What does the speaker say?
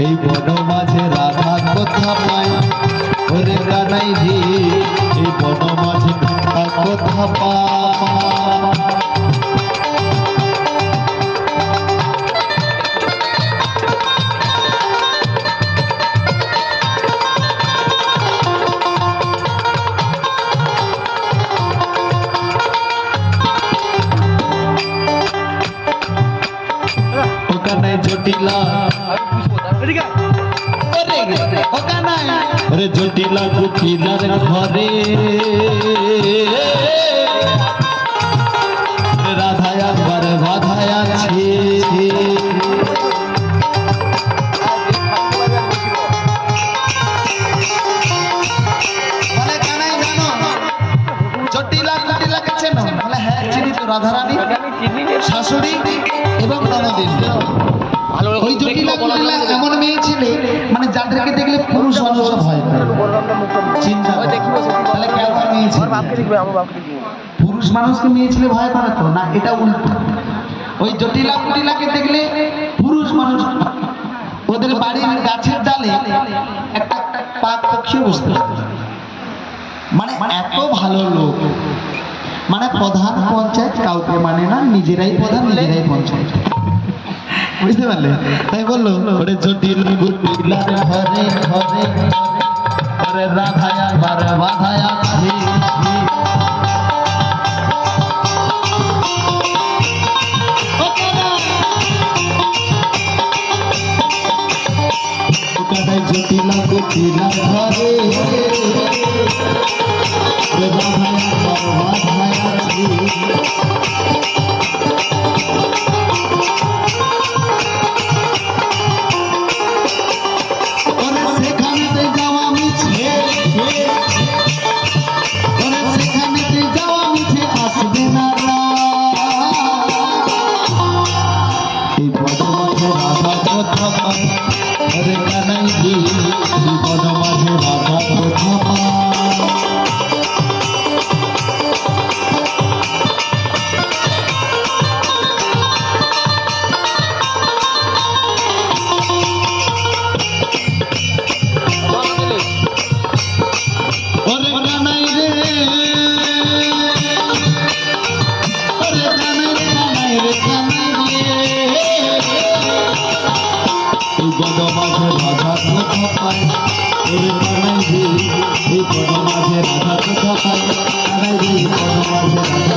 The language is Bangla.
এই বন মাঝে রাধার কথা পাই ওরে কানাই রে এই বন মাঝে কথা পা জটিলা। রে জটিলা কুটিলার ঘরে। রাধায় আবার বাধায় আছে। হ্যাঁ, রাধারানী শাশুড়ি এবং ননদিন। ওই জটিলা কুটিলা এমন মেয়ে ছেলে মানে যাদেরকে দেখলে পুরুষ মানুষ পায় চিন্তা তাহলে কেমন মেয়ে ছেলে। পুরুষ মানুষকে মেয়ে ছেলে ভয় পায় তো? না এটা উল্টো। ওই জটিলা কুটিলাকে দেখলে পুরুষ মানুষ ওদের বাড়ির গাছের ডালে একটা পাক পক্ষী বসতে মানে এত ভালো লোক। মানে প্রধান পঞ্চায়েত কাউকে মানে না নিজেরাই প্রধান নিজেরাই পঞ্চায়েত। বুঝতে পারলে? তাই বলল, ওরে জটিল কুটিলার ঘরে ঘরে ওরে রাধায় একবার বাধায় জটিলা বাধায় আরে কানাই রে এই পদমাঝে এই গদ মাঝে রাধা কথা পায় ওরে কানাই রে এই গদ মাঝে রাধা কথা পায় কানাই রে এই গদ মাঝে রাধা